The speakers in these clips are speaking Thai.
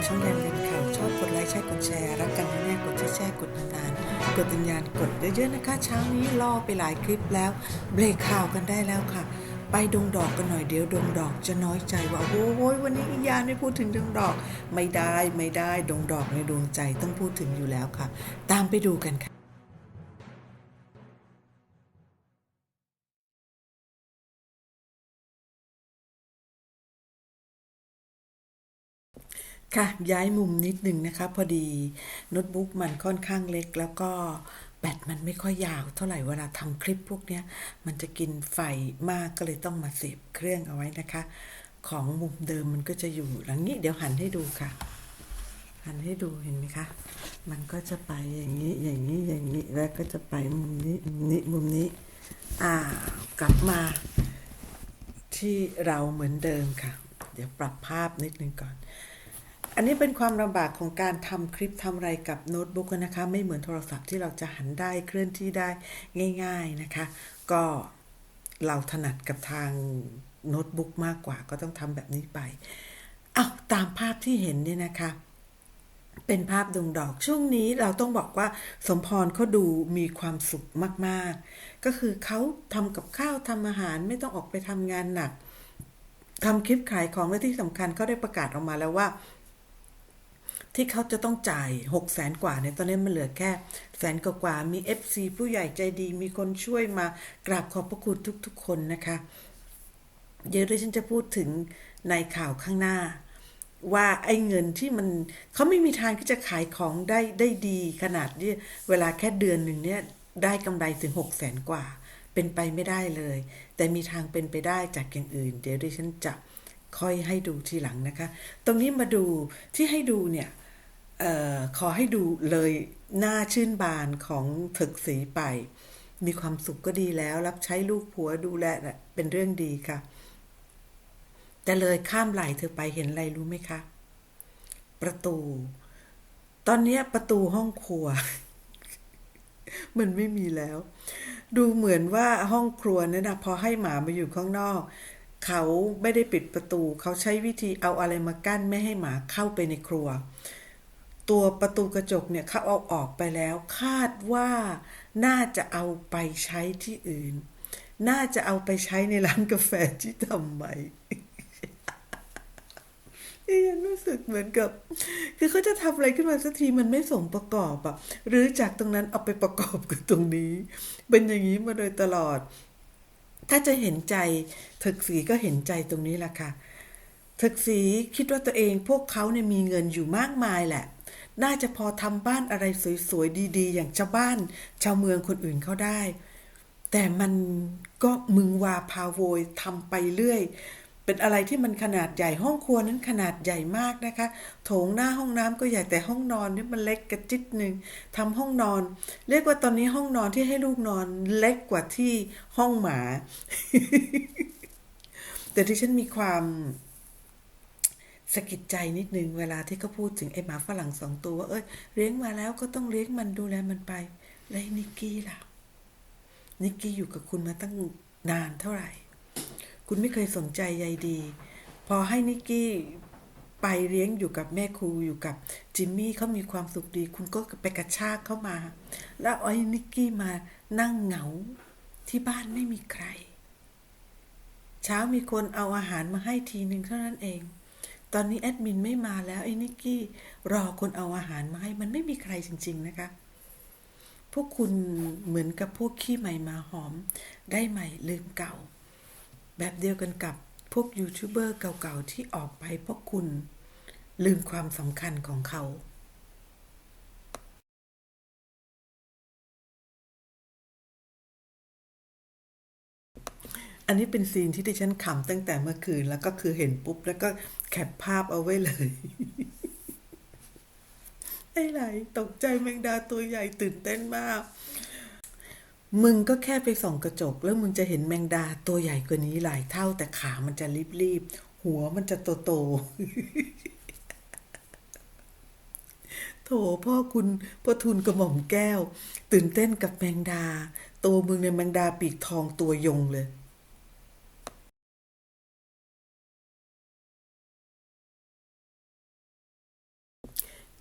สู่ช่องแดนเรนข่าวชอบกดไลค์ใช่กดแชร์รักกันแน่กดแชร์กดนานๆกดติญญาณกดเยอะๆนะคะ เช้านี้ล่อไปหลายคลิปแล้ว เบรกข่าวกันได้แล้วค่ะ ไปดงดอกกันหน่อยเดี๋ยวดงดอกจะน้อยใจว่าโอ้ยวันนี้อียานไม่พูดถึงดงดอก ไม่ได้ไม่ได้ดงดอกในดวงใจต้องพูดถึงอยู่แล้วค่ะ ตามไปดูกันค่ะ ค่ะย้ายมุมนิดหนึ่งนะคะ พอดีโน้ตบุ๊กมันค่อนข้างเล็ก แล้วก็แบตมันไม่ค่อยยาวเท่าไหร่เวลาทำคลิปพวกเนี้ยมันจะกินไฟมากก็เลยต้องมาเสียบเครื่องเอาไว้นะคะ ของมุมเดิมมันก็จะอยู่หลังนี้เดี๋ยวหันให้ดูค่ะ หันให้ดูเห็นไหมคะ มันก็จะไปอย่างนี้อย่างนี้อย่างนี้แล้วก็จะไปมุมนี้มุมนี้มุมนี้อ่ากลับมา ที่เราเหมือนเดิมค่ะ เดี๋ยวปรับภาพนิดนึงก่อน อันนี้เป็นความลำบากของการทำคลิปทำอะไรกับโน้ตบุ๊กนะคะ ไม่เหมือนโทรศัพท์ที่เราจะหันได้เคลื่อนที่ได้ง่าย ๆนะคะ ก็เราถนัดกับทางโน้ตบุ๊กมากกว่าก็ต้องทำแบบนี้ไปเอาวตามภาพที่เห็นเนี่ยนะคะ เป็นภาพดวงดอกช่วงนี้เราต้องบอกว่าสมพรเขาดูมีความสุขมากๆ ก็คือเขาทำกับข้าวทำอาหารไม่ต้องออกไปทำงานหนักทำคลิปขายของและที่สำคัญเขาได้ประกาศออกมาแล้วว่า ที่เขาจะต้องจ่าย6 0แสนกว่าเนี่ยตอนนี้มันเหลือแค่แสนกว่ามี FC ผู้ใหญ่ใจดีมีคนช่วยมากราบขอบพระคุณทุกๆ คนนะคะ เดี๋ยวดิฉันจะพูดถึงในข่าวข้างหน้า ว่าไอ้เงินที่มันเขาไม่มีทางที่จะขายของได้ได้ดีขนาดที่เวลาแค่เดือนหนึ่งเนี่ยได้กำไรถึง6 0แสนกว่า เป็นไปไม่ได้เลย แต่มีทางเป็นไปได้จากอย่างอื่น เดี๋ยวดิฉันจะค่อยให้ดูทีหลังนะคะ ตรงนี้มาดูที่ให้ดูเนี่ย ขอให้ดูเลยหน้าชื่นบานของถึกสีไป มีความสุขก็ดีแล้ว รับใช้ลูกผัวดูแลเป็นเรื่องดีค่ะ แต่เลยข้ามไหลเธอไปเห็นอะไรรู้ไหมคะ ประตู ตอนนี้ประตูห้องครัว มันไม่มีแล้ว ดูเหมือนว่าห้องครัวเนี่ยนะพอให้หมามาอยู่ข้างนอก เขาไม่ได้ปิดประตู เขาใช้วิธีเอาอะไรมากั้นไม่ให้หมาเข้าไปในครัว ตัวประตูกระจกเนี่ยเขาเอาออกไปแล้ว คาดว่าน่าจะเอาไปใช้ที่อื่น น่าจะเอาไปใช้ในร้านกาแฟที่ทำใหม่ดิฉันรู้สึกเหมือนกับ คือเขาจะทำอะไรขึ้นมาสักทีมันไม่สมประกอบอะหรือจากตรงนั้นเอาไปประกอบกับตรงนี้ เป็นอย่างนี้มาโดยตลอด ถ้าจะเห็นใจถึกสีก็เห็นใจตรงนี้แหละค่ะถึกสีคิดว่าตัวเองพวกเขาเนี่ยมีเงินอยู่มากมายแหละ น่าจะพอทำบ้านอะไรสวยๆดีๆ อย่างชาวบ้าน ชาวเมืองคนอื่นเขาได้ แต่มันก็มึงวาพาโวยทำไปเรื่อย เป็นอะไรที่มันขนาดใหญ่ห้องครัวนั้นขนาดใหญ่มากนะคะ โถงหน้าห้องน้ำก็ใหญ่แต่ห้องนอนนี่มันเล็กกระจิตหนึ่งทำห้องนอน เรียกว่าตอนนี้ห้องนอนที่ให้ลูกนอนเล็กกว่าที่ห้องหมา แต่ที่ฉันมีความ สะกิดใจนิดนึงเวลาที่เขาพูดถึงไอ้หมาฝรั่งสองตัวว่าเอ้ยเลี้ยงมาแล้วก็ต้องเลี้ยงมันดูแลมันไปแล้วไอนิกกี้ล่ะนิกกี้อยู่กับคุณมาตั้งนานเท่าไหร่ คุณไม่เคยสนใจใยดี พอให้นิกกี้ไปเลี้ยงอยู่กับแม่ครูอยู่กับจิมมี่เขามีความสุขดี คุณก็ไปกระชากเข้ามา แล้วไอ้นิกกี้มานั่งเหงาที่บ้านไม่มีใคร เช้ามีคนเอาอาหารมาให้ทีหนึ่งเท่านั้นเอง ตอนนี้แอดมินไม่มาแล้วไอ้นิกกี้รอคนเอาอาหารมาให้ มันไม่มีใครจริง ๆ นะคะ พวกคุณเหมือนกับพวกขี้ใหม่มาหอม ได้ใหม่ลืมเก่า แบบเดียวกันกับพวกยูทูบเบอร์เก่าๆที่ออกไปเพราะคุณ ลืมความสำคัญของเขา อันนี้เป็นซีนที่ดิฉันขำตั้งแต่เมื่อคืน แล้วก็คือเห็นปุ๊บ แล้วก็แคปภาพเอาไว้เลย ไอ้ไหลตกใจแมงดาตัวใหญ่ตื่นเต้นมาก มึงก็แค่ไปส่องกระจก แล้วมึงจะเห็นแมงดาตัวใหญ่กว่านี้หลายเท่า แต่ขามันจะรีบๆหัวมันจะโตๆโถพ่อคุณพ่อทุนกระหม่อมแก้ว ตื่นเต้นกับแมงดา ตัวมึงในยแมงดาปีกทองตัวยงเลย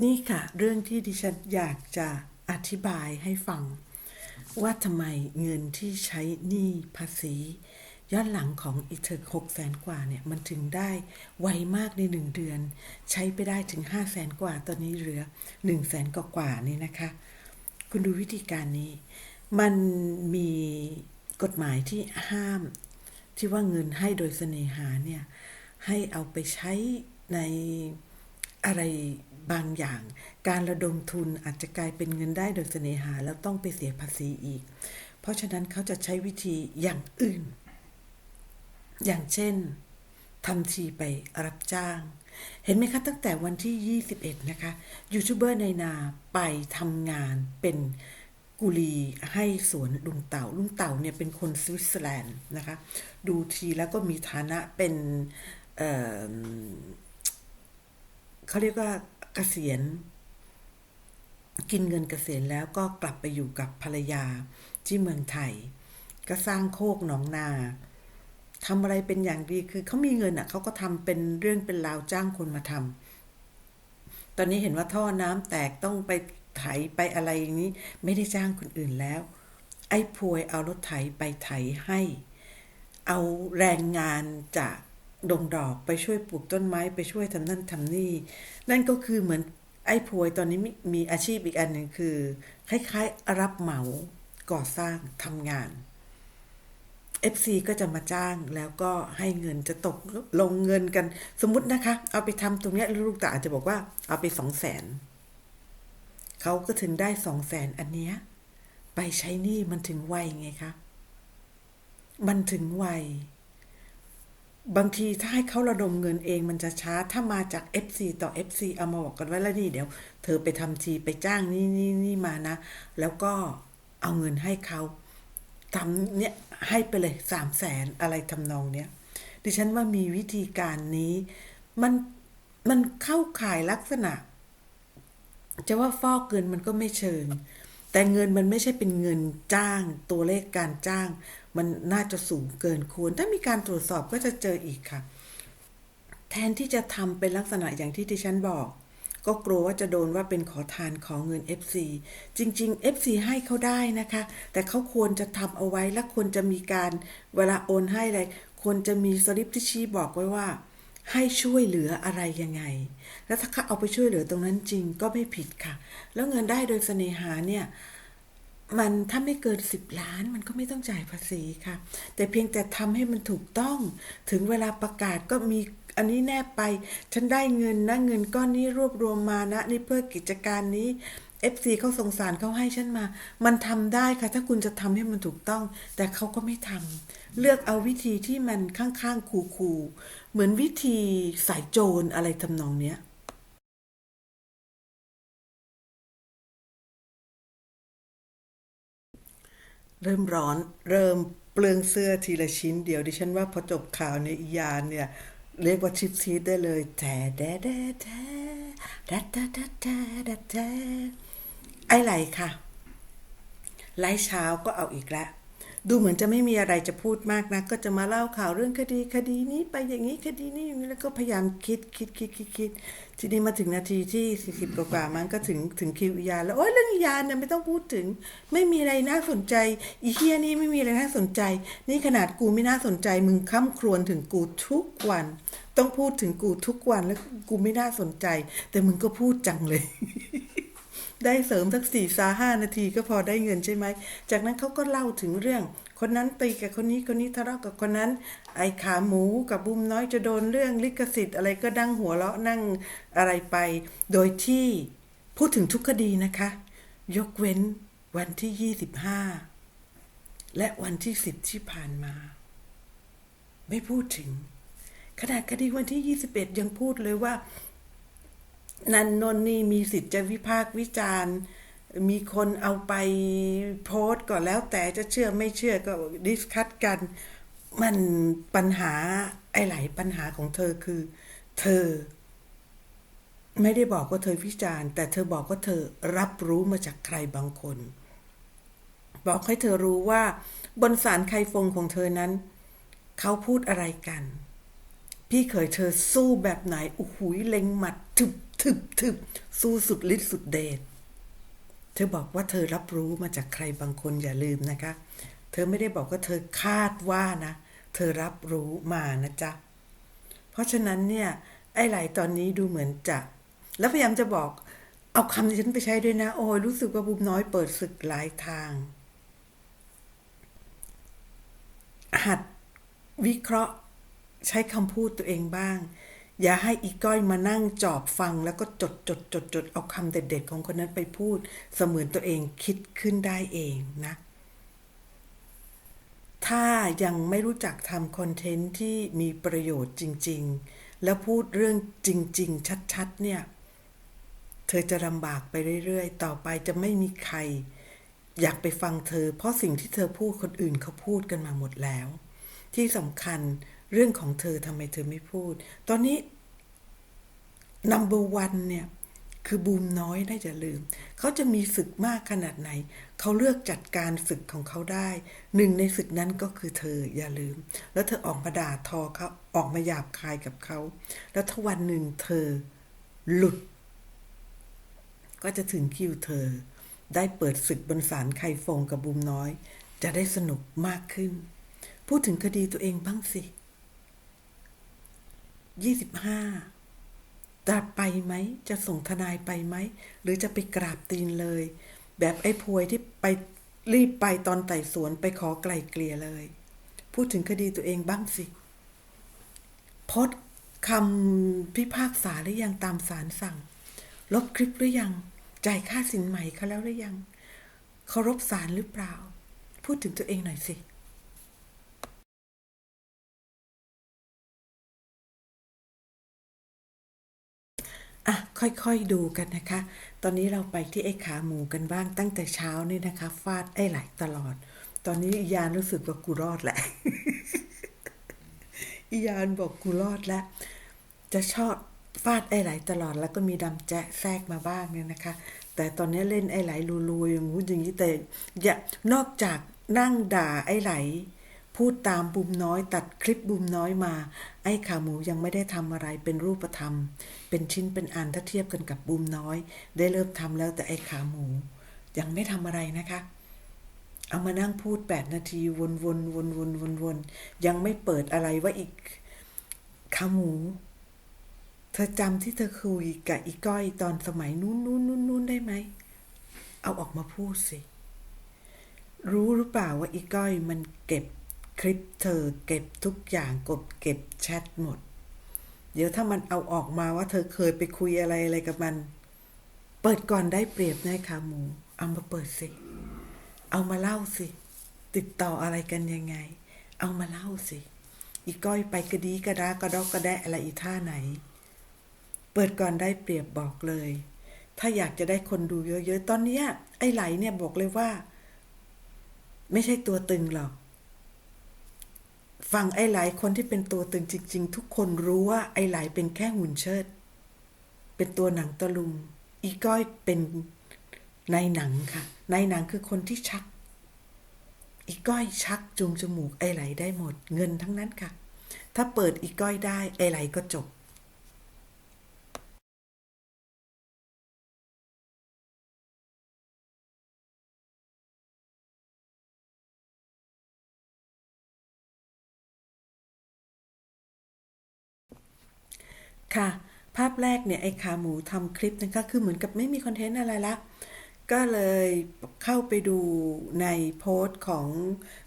นี่ค่ะ เรื่องที่ดิฉันอยากจะอธิบายให้ฟัง ว่าทำไมเงินที่ใช้หนี้ภาษีย้อนหลังของอีเธอหกแสนกว่าเนี่ย มันถึงได้ไวมากในหนึ่งเดือน ใช้ไปได้ถึงห้าแสนกว่า ตอนนี้เหลือหนึ่งแสนกว่าๆนี่นะคะ คุณดูวิธีการนี้ มันมีกฎหมายที่ห้าม ที่ว่าเงินให้โดยเสน่หาเนี่ย ให้เอาไปใช้ในอะไร บางอย่าง การระดมทุนอาจจะกลายเป็นเงินได้โดยเสน่หาแล้วต้องไปเสียภาษีอีก เพราะฉะนั้นเขาจะใช้วิธีอย่างอื่น อย่างเช่นทำทีไปรับจ้าง เห็นไหมคะตั้งแต่วันที่ 21 นะคะยูทูบเบอร์ในนาไปทำงานเป็นกุลีให้สวนลุงเต่าลุงเต่าเนี่ยเป็นคนสวิตเซอร์แลนด์นะคะ ดูทีแล้วก็มีฐานะเป็น เเขาเรียกว่า กษียณ กินเงินเกษียณแล้วก็กลับไปอยู่กับภรรยาที่เมืองไทย ก็สร้างโคกหนองนาทำอะไรเป็นอย่างดีคือเขามีเงินอะเขาก็ทำเป็นเรื่องเป็นราวจ้างคนมาทำตอนนี้เห็นว่าท่อน้ำแตกต้องไปไถไปอะไรอย่างนี้ ไม่ได้จ้างคนอื่นแล้ว ไอ้พวยเอารถไถไปไถให้ เอาแรงงานจาก ดงดอกไปช่วยปลูกต้นไม้ไปช่วยทำนั่นทำนี่ นั่นก็คือเหมือนไอ้พวยตอนนี้มีอาชีพอีกอันหนึ่งคือ คล้ายๆ รับเหมาก่อสร้างทำงาน FC ก็จะมาจ้างแล้วก็ให้เงินจะตกลงเงินกัน สมมตินะคะ เอาไปทำตรงเนี้ยลูกตาอาจจะบอกว่าเอาไปสองแสนเขาก็ถึงได้สองแสนอันเนี้ยไปใช้หนี้มันถึงไวไงคะ มันถึงไว บางทีถ้าให้เขาระดมเงินเองมันจะช้าถ้ามาจาก FC ต่อ FC เอามาบอกกันไว้แล้วนี่เดี๋ยว เธอไปทำทีไปจ้างนี่นี่นี่มานะ แล้วก็เอาเงินให้เขาทำเนี่ยให้ไปเลยสามแสนอะไรทำนองเนี้ยดิฉันว่ามีวิธีการนี้ มันมันเข้าข่ายลักษณะ จะว่าฟอกเงินมันก็ไม่เชิง แต่เงินมันไม่ใช่เป็นเงินจ้าง ตัวเลขการจ้าง มันน่าจะสูงเกินควร ถ้ามีการตรวจสอบก็จะเจออีกค่ะ แทนที่จะทำเป็นลักษณะอย่างที่ดิฉันบอก ก็กลัวว่าจะโดนว่าเป็นขอทานของเงิน FC จริง ๆ FC ให้เขาได้นะคะ แต่เขาควรจะทำเอาไว้และควรจะมีการเวลาโอนให้อะไรควรจะมีสลิปที่ชี้บอกไว้ว่า ให้ช่วยเหลืออะไรยังไง แล้วถ้าเขาเอาไปช่วยเหลือตรงนั้นจริงก็ไม่ผิดค่ะ แล้วเงินได้โดยเสน่หาเนี่ยมันถ้าไม่เกินสิบล้านมันก็ไม่ต้องจ่ายภาษีค่ะ แต่เพียงแต่ทำให้มันถูกต้องถึงเวลาประกาศก็มีอันนี้แนบไป ฉันได้เงินนะเงินก้อนนี้รวบรวมมานะนี่เพื่อกิจการนี้ เอฟซีเขาสงสารเขาให้ฉันมา มันทำได้ค่ะ ถ้าคุณจะทำให้มันถูกต้อง แต่เขาก็ไม่ทำ เลือกเอาวิธีที่มันข้างๆคู่ๆเหมือนวิธีสายโจรอะไรทำนองเนี้ยเริ่มร้อนเริ่มเปลืองเสื้อทีละชิ้นเดียวดิฉันว่าพอจบข่าวในอียานเนี่ย เรียกว่าชิปซีดได้เลยแท้แด้แด้แท้ดัดดัดดัดดัดดั ไอ้ไหลค่ะไลฟ์เช้าก็เอาอีกแล้วดูเหมือนจะไม่มีอะไรจะพูดมากนะก็จะมาเล่าข่าวเรื่องคดีคดีนี้ไปอย่างนี้คดีนี้อย่างนี้แล้วก็พยายามคิดคิดคิดคิดคิดทีนี้มาถึงนาทีที่สี่สิบกว่ามันก็ถึงถึงคิวยาแล้วโอ้ยเรื่องยาเนี่ยไม่ต้องพูดถึง ไม่มีอะไรน่าสนใจอีเฮียนี่ไม่มีอะไรน่าสนใจ นี่ขนาดกูไม่น่าสนใจมึงค้ำครวญถึงกูทุกวัน ต้องพูดถึงกูทุกวันแล้วกูไม่น่าสนใจ แต่มึงก็พูดจังเลย ได้เสริมสักสี่สาห้านาทีก็พอได้เงินใช่ไหม จากนั้นเขาก็เล่าถึงเรื่อง คนนั้นตีกับคนนี้คนนี้ทะเลาะกับคนนั้น ไอ้ขาหมูกับบุมน้อยจะโดนเรื่องลิขสิทธิ์อะไรก็ดั้งหัวเราะนั่งอะไรไป โดยที่พูดถึงทุกคดีนะคะ ยกเว้นวันที่ยี่สิบห้าและวันที่สิบที่ผ่านมา ไม่พูดถึงขนาดคดีวันที่ยี่สิบเอ็ดยังพูดเลยว่า นันนนนี่มีสิทธิ์จะวิพากษ์วิจารณ์ มีคนเอาไปโพสต์ก็แล้วแต่จะเชื่อไม่เชื่อก็ดิสคัตกัน มันปัญหาไอ้หลายปัญหาของเธอคือ เธอ ไม่ได้บอกว่าเธอวิจารณ์ แต่เธอบอกว่าเธอรับรู้มาจากใครบางคน บอกให้เธอรู้ว่า บนสารไคฟงของเธอนั้น เขาพูดอะไรกัน พี่เขยเธอสู้แบบไหนโอ้โหเล็งหมัดถึบ ทึบทึบสู้สุดฤทธิ์สุดเดชเธอบอกว่าเธอรับรู้มาจากใครบางคนอย่าลืมนะคะ เธอไม่ได้บอกว่าเธอคาดว่านะ เธอรับรู้มานะจ๊ะ เพราะฉะนั้นเนี่ย ไอ้ไหลตอนนี้ดูเหมือนจะ แล้วพยายามจะบอก เอาคำที่ฉันไปใช้ด้วยนะ โอ้ยรู้สึกว่าบุมน้อยเปิดศึกหลายทาง หัดวิเคราะห์ใช้คำพูดตัวเองบ้าง อย่าให้อีก้อยมานั่งจอบฟังแล้วก็จดจดจดจดเอาคำเด็ดๆของคนนั้นไปพูด เสมือนตัวเองคิดขึ้นได้เองนะ ถ้ายังไม่รู้จักทำคอนเทนต์ที่มีประโยชน์จริง ๆ แล้วพูดเรื่องจริง ๆ ชัดๆ เนี่ย เธอจะลำบากไปเรื่อยๆ ต่อไปจะไม่มีใคร อยากไปฟังเธอ เพราะสิ่งที่เธอพูดคนอื่นเขาพูดกันมาหมดแล้ว ที่สำคัญ เรื่องของเธอทำไมเธอไม่พูด ตอนนี้ number one เนี่ย คือบูมน้อยได้อย่าลืม เขาจะมีศึกมากขนาดไหน เขาเลือกจัดการศึกของเขาได้ หนึ่งในศึกนั้นก็คือเธออย่าลืม แล้วเธอออกมาด่าทอเขาออกมาหยาบคายกับเขา แล้วถ้าวันหนึ่งเธอหลุด ก็จะถึงคิวเธอ ได้เปิดศึกบนศาลไคฟงกับบูมน้อย จะได้สนุกมากขึ้น พูดถึงคดีตัวเองบ้างสิ ยี่สิบห้าจะไปไหม จะส่งทนายไปไหม หรือจะไปกราบตีนเลย แบบไอ้พวยที่ไปรีบไปตอนไต่สวนไปขอไกลเกลี่ยเลย พูดถึงคดีตัวเองบ้างสิพสต์คำพิพากษาหรือยังตามศาลสั่ง ลบคลิปหรือยัง จ่ายค่าสินใหม่เขาแล้วหรือยัง เคารพศาลหรือเปล่า พูดถึงตัวเองหน่อยสิ อะค่อยๆดูกันนะคะ ตอนนี้เราไปที่ไอ้ขาหมูกันบ้างตั้งแต่เช้านี่นะคะ ฟาดไอ้ไหลตลอด ตอนนี้ยานรู้สึกว่ากูรอดแหละอียานบอกกูรอดแล้ว จะชอบฟาดไอ้ไหลตลอดแล้วก็มีดำแจ๊ะแทรกมาบ้างเนี่ยนะคะ แต่ตอนนี้เล่นไอ้ไหลรัวๆอย่างงู้นอย่างนี้แต่อย่านอกจากนั่งด่าไอ้ไหล พูดตามบุมน้อย ตัดคลิปบุมน้อยมา ไอ้ขาหมูยังไม่ได้ทำอะไรเป็นรูปธรรม เป็นชิ้นเป็นอันถ้าเทียบกันกับบุมน้อย ได้เริ่มทำแล้วแต่ไอ้ขาหมู ยังไม่ทำอะไรนะคะ เอามานั่งพูดแปดนาทีวนๆวนวนวนวนวนยังไม่เปิดอะไรว่าอีกขาหมู เธอจำที่เธอคุยกับอีก้อยตอนสมัยนู้นนู้นนู้นนู้นได้ไหมเอาออกมาพูดสิรู้หรือเปล่าว่าอีก้อยมันเก็บ คลิปเธอเก็บทุกอย่างกดเก็บแชทหมด เดี๋ยวถ้ามันเอาออกมาว่าเธอเคยไปคุยอะไรอะไรกับมัน เปิดก่อนได้เปรียบนะขาหมู เอามาเปิดสิ เอามาเล่าสิ ติดต่ออะไรกันยังไง เอามาเล่าสิ อีก้อยไปกระดีกระดากระดอกกระแดะอะไรอีท่าไหน เปิดก่อนได้เปรียบบอกเลย ถ้าอยากจะได้คนดูเยอะๆ ตอนเนี้ยไอ้ไหลเนี่ยบอกเลยว่า ไม่ใช่ตัวตึงหรอก ฟังไอ้หลายคนที่เป็นตัวตึงจริง ๆ ทุกคนรู้ว่าไอ้หลายเป็นแค่หุ่นเชิด เป็นตัวหนังตะลุง อีก้อยเป็นในหนังค่ะในหนังคือคนที่ชัก อีก้อยชักจูงจมูกไอ้ไหลได้หมด เงินทั้งนั้นค่ะ ถ้าเปิดอีก้อยได้ไอ้ไหลก็จบ ค่ะ ภาพแรกเนี่ยไอ้ขาหมูทำคลิปนะคะคือเหมือนกับไม่มีคอนเทนต์อะไรละ ก็เลยเข้าไปดูในโพสต์ของ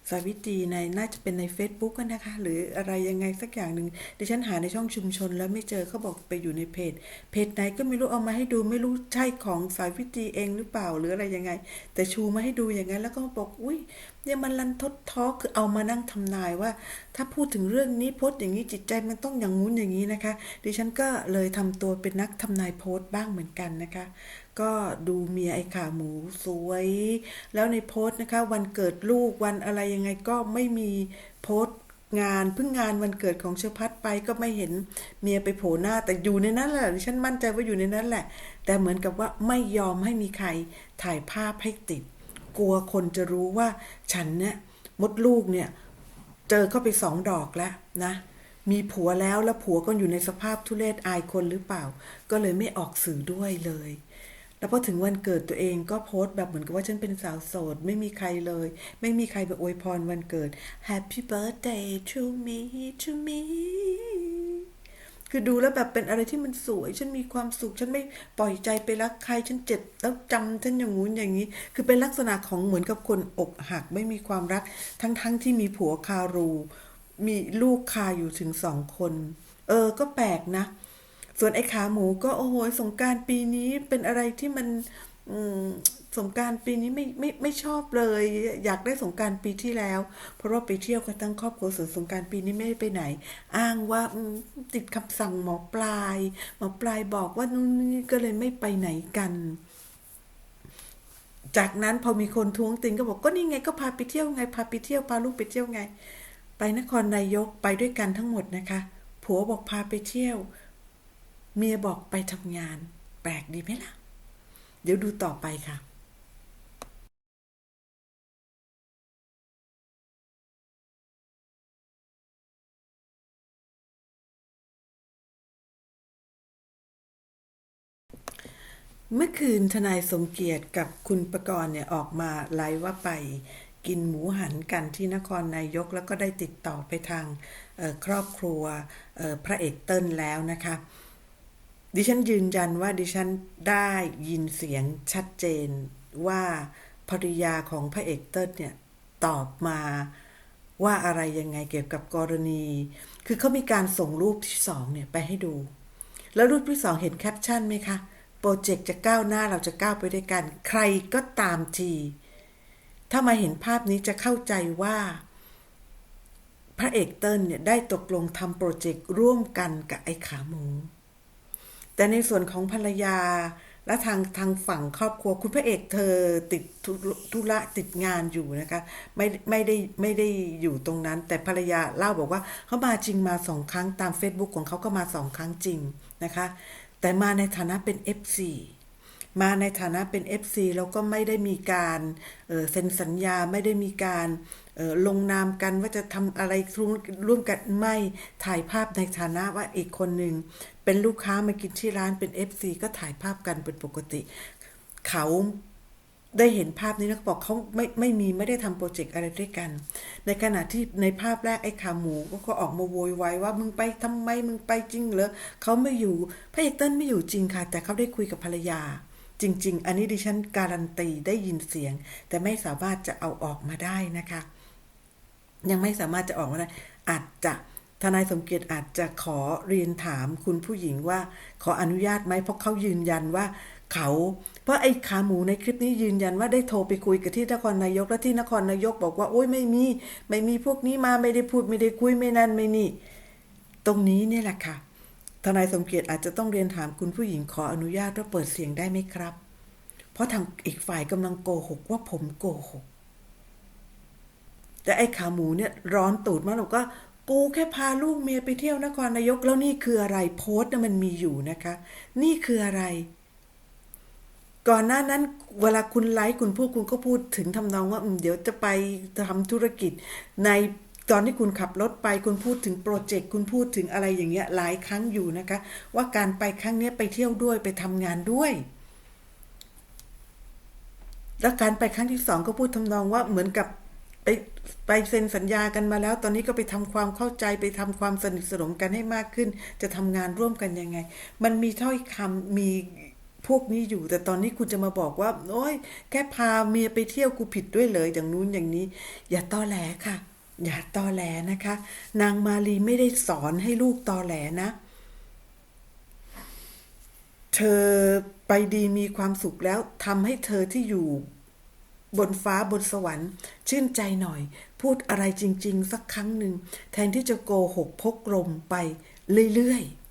สาวิตรีในน่าจะเป็นใน Facebook กันนะคะ หรืออะไรยังไงสักอย่างหนึ่งดิฉันหาในช่องชุมชนแล้วไม่เจอเขาบอกไปอยู่ในเพจ เพจไหนก็ไม่รู้เอามาให้ดูไม่รู้ใช่ของสาวิตรีเองหรือเปล่าหรืออะไรยังไง แต่ชูมาให้ดูอย่างนั้นแล้วก็บอกอุ้ยเนี่ยมันลันทดท้อคือเอามานั่งทำนายว่า ถ้าพูดถึงเรื่องนี้โพสต์อย่างนี้จิตใจมันต้องอย่างงู้นอย่างนี้นะคะ ดิฉันก็เลยทำตัวเป็นนักทำนายโพสต์บ้างเหมือนกันนะคะ ก็ดูเมียไอ้ขาหมูสวย แล้วในโพสต์นะคะ วันเกิดลูกวันอะไรยังไงก็ไม่มีโพสต์งานเพิ่งงานวันเกิดของเชอพัดไปก็ไม่เห็นเมียไปโผล่หน้าแต่อยู่ในนั้นแหละฉันมั่นใจว่าอยู่ในนั้นแหละ แต่เหมือนกับว่าไม่ยอมให้มีใครถ่ายภาพให้ติด กลัวคนจะรู้ว่าฉันเนี่ยมดลูกเนี่ย เจอเข้าไปสองดอกแล้วนะ มีผัวแล้วแล้วผัวก็อยู่ในสภาพทุเรศอายคนหรือเปล่า ก็เลยไม่ออกสื่อด้วยเลย แล้วพอถึงวันเกิดตัวเองก็โพสต์แบบเหมือนกับว่าฉันเป็นสาวโสด ไม่มีใครเลย ไม่มีใครมาอวยพรวันเกิด Happy birthday to me to me คือดูแล้วแบบเป็นอะไรที่มันสวย ฉันมีความสุข ฉันไม่ปล่อยใจไปรักใคร ฉันเจ็บแล้วจำฉันอย่างงู้นอย่างนี้ คือเป็นลักษณะของเหมือนกับคนอกหักไม่มีความรัก ทั้งๆทที่มีผัวคารู มีลูกคาอยู่ถึงสองคน เออ ก็แปลกนะ ส่วนไอ้ขาหมูก็โอ้โหสงการปีนี้เป็นอะไรที่มันสงการปีนี้ไม่ไม่ไม่ชอบเลย อยากได้สงการปีที่แล้ว เพราะว่าไปเที่ยวกันทั้งครอบครัวส่วนสงการปีนี้ไม่ได้ไปไหน อ้างว่าติดคำสั่งหมอปลายหมอปลายบอกว่านู่นนี่ก็เลยไม่ไปไหนกัน จากนั้นพอมีคนท้วงติงก็บอกก็นี่ไงก็พาไปเที่ยวไงพาไปเที่ยวพาลูกไปเที่ยวไง ไปนครนายกไปด้วยกันทั้งหมดนะคะ ผัวบอกพาไปเที่ยว เมียบอกไปทำงาน แปลกดีไหมล่ะ เดี๋ยวดูต่อไปค่ะ เมื่อคืนทนายสมเกียรติกับคุณประกรณ์เนี่ยออกมาไลฟ์ว่าไปกินหมูหันกันที่นครนายกแล้วก็ได้ติดต่อไปทางครอบครัวพระเอกเติ้ลแล้วนะคะ ดิฉันยืนยันว่าดิฉันได้ยินเสียงชัดเจนว่าภรรยาของพระเอกเติ้ลเนี่ยตอบมาว่าอะไรยังไงเกี่ยวกับกรณี คือเขามีการส่งรูปที่สองเนี่ยไปให้ดู แล้วรูปที่สองเห็นแคปชั่นไหมคะ โปรเจกต์จะก้าวหน้าเราจะก้าวไปด้วยกัน ใครก็ตามที ถ้ามาเห็นภาพนี้จะเข้าใจว่า พระเอกเติ้ลเนี่ยได้ตกลงทำโปรเจกต์ร่วมกันกับไอ้ขาหมู แต่ในส่วนของภรรยาและทางทางฝั่งครอบครัวคุณพระเอกเธอติดธุระติดงานอยู่นะคะไม่ไม่ได้ไม่ได้อยู่ตรงนั้น แต่ภรรยาเล่าบอกว่าเขามาจริงมาสองครั้งตาม Facebook ของเขาก็มาสองครั้งจริงนะคะ แต่มาในฐานะเป็น f อ มาในฐานะเป็น FC แล้วก็ไม่ได้มีการเซ็นสัญญาไม่ได้มีการลงนามกันว่าจะทำอะไรร่วมกันไม่ถ่ายภาพในฐานะว่าอีกคนหนึ่งเป็นลูกค้ามากินที่ร้านเป็น FC ก็ถ่ายภาพกันเป็นปกติ เขาได้เห็นภาพนี้แล้วบอกเขาไม่ไม่มีไม่ได้ทำโปรเจกต์อะไรด้วยกัน ในขณะที่ในภาพแรกไอ้ขาหมูก็ก็ออกมาโวยวายว่ามึงไปทำไมมึงไปจริงเหรอเขาไม่อยู่พระเอกเติ้ลไม่อยู่จริงค่ะ แต่เขาได้คุยกับภรรยา จริง ๆ อันนี้ดิฉันการันตีได้ยินเสียง แต่ไม่สามารถจะเอาออกมาได้นะคะ ยังไม่สามารถจะออกมาได้ อาจจะทนายสมเกียรติอาจจะขอเรียนถามคุณผู้หญิงว่า ขออนุญาตไหมเพราะเขายืนยันว่าเขา เพราะไอ้ขาหมูในคลิปนี้ยืนยันว่าได้โทรไปคุยกับที่นครนายกและที่นครนายกบอกว่าโอ้ยไม่มี ไม่มีพวกนี้มาไม่ได้พูดไม่ได้คุยไม่นั่นไม่นี่ ตรงนี้เนี่ยแหละค่ะ ทนายสมเกียรติอาจจะต้องเรียนถามคุณผู้หญิงขออนุญาตว่าเปิดเสียงได้ไหมครับ เพราะทางอีกฝ่ายกำลังโกหกว่าผมโกหก แต่ไอ้ขาหมูเนี่ยร้อนตูดมากบอกว่ากูแค่พาลูกเมียไปเที่ยวนครนายกแล้วนี่คืออะไรโพสต์น่ะมันมีอยู่นะคะ นี่คืออะไร ก่อนหน้านั้นเวลาคุณไลฟ์คุณพูดคุณก็พูดถึงทำนองว่าเดี๋ยวจะไปทำธุรกิจใน ตอนที่คุณขับรถไปคุณพูดถึงโปรเจกต์คุณพูดถึงอะไรอย่างเงี้ยหลายครั้งอยู่นะคะ ว่าการไปครั้งเนี้ยไปเที่ยวด้วยไปทำงานด้วย แล้วการไปครั้งที่สองก็พูดทำนองว่าเหมือนกับไปไปเซ็นสัญญากันมาแล้ว ตอนนี้ก็ไปทำความเข้าใจไปทำความสนิทสนมกันให้มากขึ้น จะทำงานร่วมกันยังไง มันมีถ้อยคำมีพวกนี้อยู่ แต่ตอนนี้คุณจะมาบอกว่า โอ้ยแค่พาเมียไปเที่ยวกูผิดด้วยเลยอย่างนู้นอย่างนี้ อย่าต้อแหลค่ะ อย่าตอแหลนะคะ นางมาลีไม่ได้สอนให้ลูกตอแหลนะ เธอไปดีมีความสุขแล้วทำให้เธอที่อยู่บนฟ้าบนสวรรค์ ชื่นใจหน่อย พูดอะไรจริง ๆ สักครั้งหนึ่ง แทนที่จะโกหกพกลมไปเรื่อย ๆ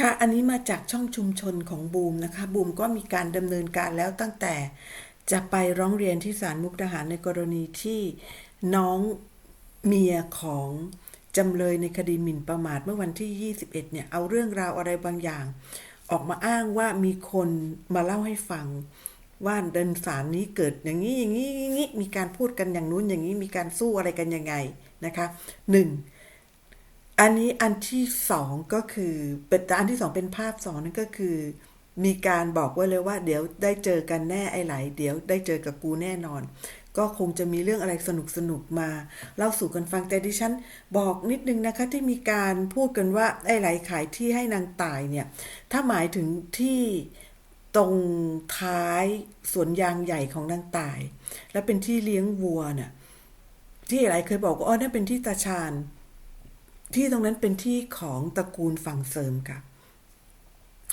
ค่ะ อันนี้มาจากช่องชุมชนของบูมนะคะ บูมก็มีการดำเนินการแล้วตั้งแต่จะไปร้องเรียนที่ศาลมุกดาหารในกรณีที่น้องเมียของจำเลยในคดีหมิ่นประมาทเมื่อวันที่ 21 เนี่ย เอาเรื่องราวอะไรบางอย่าง ออกมาอ้างว่ามีคนมาเล่าให้ฟัง ว่าเดินสารนี้เกิดอย่างนี้อย่างนี้อย่างนี้มีการพูดกันอย่างนู้นอย่างนี้มีการสู้อะไรกันยังไงนะคะหนึ่ง อันนี้อันที่สองก็คือเป็นแต่อันที่สองเป็นภาพสองนั่นก็คือ มีการบอกไว้เลยว่า เดี๋ยวได้เจอกันแน่ไอ้ไหลเดี๋ยวได้เจอกับกูแน่นอน ก็คงจะมีเรื่องอะไรสนุกสนุกๆมา เล่าสู่กันฟังแต่ดิฉัน บอกนิดนึงนะคะที่มีการพูดกันว่าไอ้ไหลขายที่ให้นางตายเนี่ย ถ้าหมายถึงที่ตรงท้ายสวนยางใหญ่ของนางตาย และเป็นที่เลี้ยงวัวเนี่ยที่อะไรเคยบอกว่าอ๋อนั่นเป็นที่ตาชาญ ที่ตรงนั้นเป็นที่ของตระกูลฝั่งเสริมค่ะ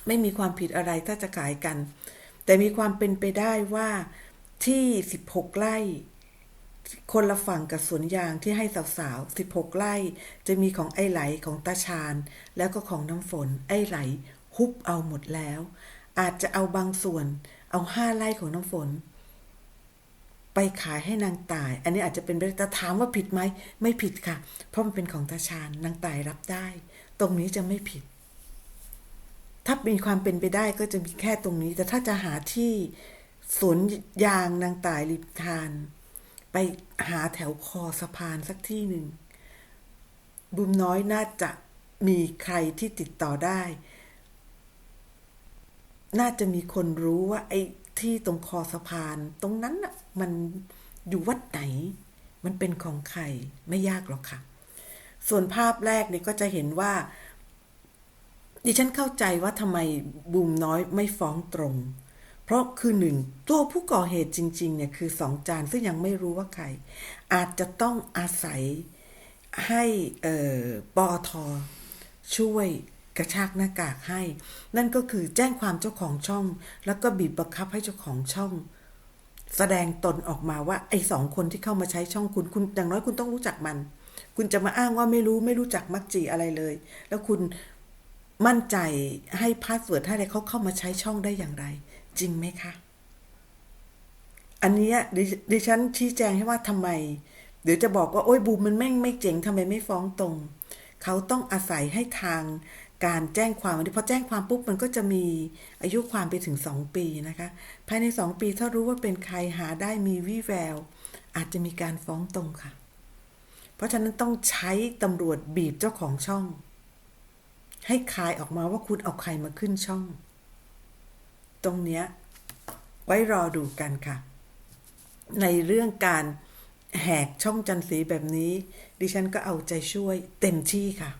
ไม่มีความผิดอะไรถ้าจะขายกัน แต่มีความเป็นไปได้ว่าที่ 16 ไร่ คนละฝั่งกับสวนยางที่ให้สาวๆ 16 ไร่ จะมีของไอ้ไหลของตาชาญ แล้วก็ของน้ำฝน ไอ้ไหลฮุบเอาหมดแล้ว อาจจะเอาบางส่วน เอาห้าไร่ของน้ำฝน ไปขายให้นางตาย อันนี้อาจจะเป็นแต่ถามว่าผิดไหมไม่ผิดค่ะ เพราะมันเป็นของตาชาญนางตายรับได้ ตรงนี้จะไม่ผิด ถ้ามีความเป็นไปได้ก็จะมีแค่ตรงนี้ แต่ถ้าจะหาที่สวนยางนางตายริมทาน ไปหาแถวคอสะพานสักที่หนึ่งบุมน้อยน่าจะมีใครที่ติดต่อได้ น่าจะมีคนรู้ว่าไอ้ ที่ตรงคอสะพาน ตรงนั้นน่ะมันอยู่วัดไหน มันเป็นของใครไม่ยากหรอกค่ะ ส่วนภาพแรกเนี่ยก็จะเห็นว่า ดิฉันเข้าใจว่าทำไมบูมน้อยไม่ฟ้องตรง เพราะคือหนึ่งตัวผู้ก่อเหตุจริง ๆ เนี่ยคือสองจานซึ่งยังไม่รู้ว่าใคร อาจจะต้องอาศัยให้เอ่อปอทช่วย กระชากหน้ากากให้ นั่นก็คือแจ้งความเจ้าของช่อง แล้วก็บีบบังคับให้เจ้าของช่อง แสดงตนออกมาว่าไอ้สองคนที่เข้ามาใช้ช่องคุณคุณอย่างน้อยคุณต้องรู้จักมัน คุณจะมาอ้างว่าไม่รู้ไม่รู้จักมักจีอะไรเลย แล้วคุณมั่นใจให้พาสเวิร์ดให้อะไรเขาเข้ามาใช้ช่องได้อย่างไร จริงไหมคะ อันนี้ดิดิฉันชี้แจงให้ว่าทำไม เดี๋ยวจะบอกว่าโอ้ยบูมมันแม่งไม่เจ๋งทำไมไม่ฟ้องตรง เขาต้องอาศัยให้ทาง การแจ้งความอันนี้พอแจ้งความปุ๊บมันก็จะมีอายุความไปถึงสองปีนะคะ ภายในสองปีถ้ารู้ว่าเป็นใครหาได้มีวี่แวว อาจจะมีการฟ้องตรงค่ะ เพราะฉะนั้นต้องใช้ตำรวจบีบเจ้าของช่อง ให้คายออกมาว่าคุณเอาใครมาขึ้นช่อง ตรงเนี้ยไว้รอดูกันค่ะ ในเรื่องการแหกช่องจันทร์สีแบบนี้ ดิฉันก็เอาใจช่วยเต็มที่ค่ะ